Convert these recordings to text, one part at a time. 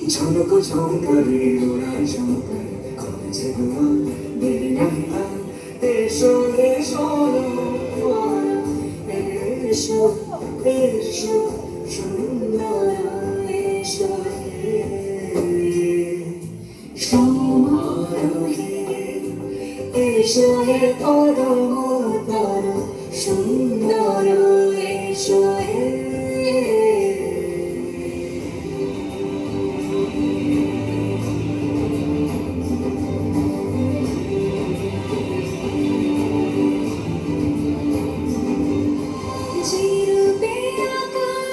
সমারোহে এসো হে পরমতর সুন্দর এসো হে ঝনক ঝঙ্কারে ওড়ায় ঝঙ্কার করেছে গোয়া দেরি নাহি আর এসো এসো এসো এসো সুন্দর এসো হে সমারোহে এসো হে পরমতর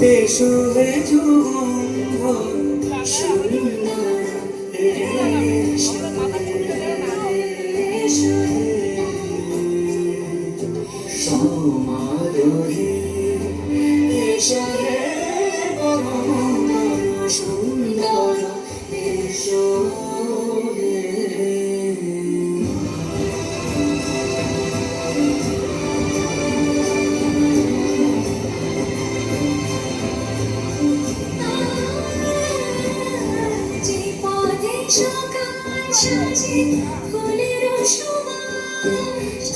সুন্দর এসো এসো সমারোহে এসো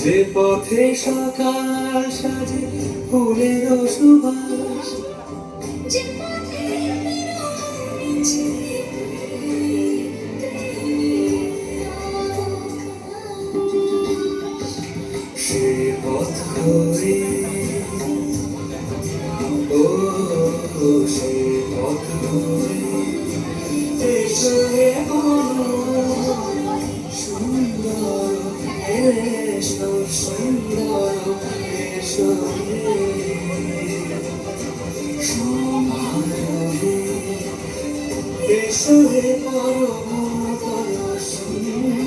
যে পথে সকাল সাজে ফুলের সুবাস। হে পরম পর সুন্দর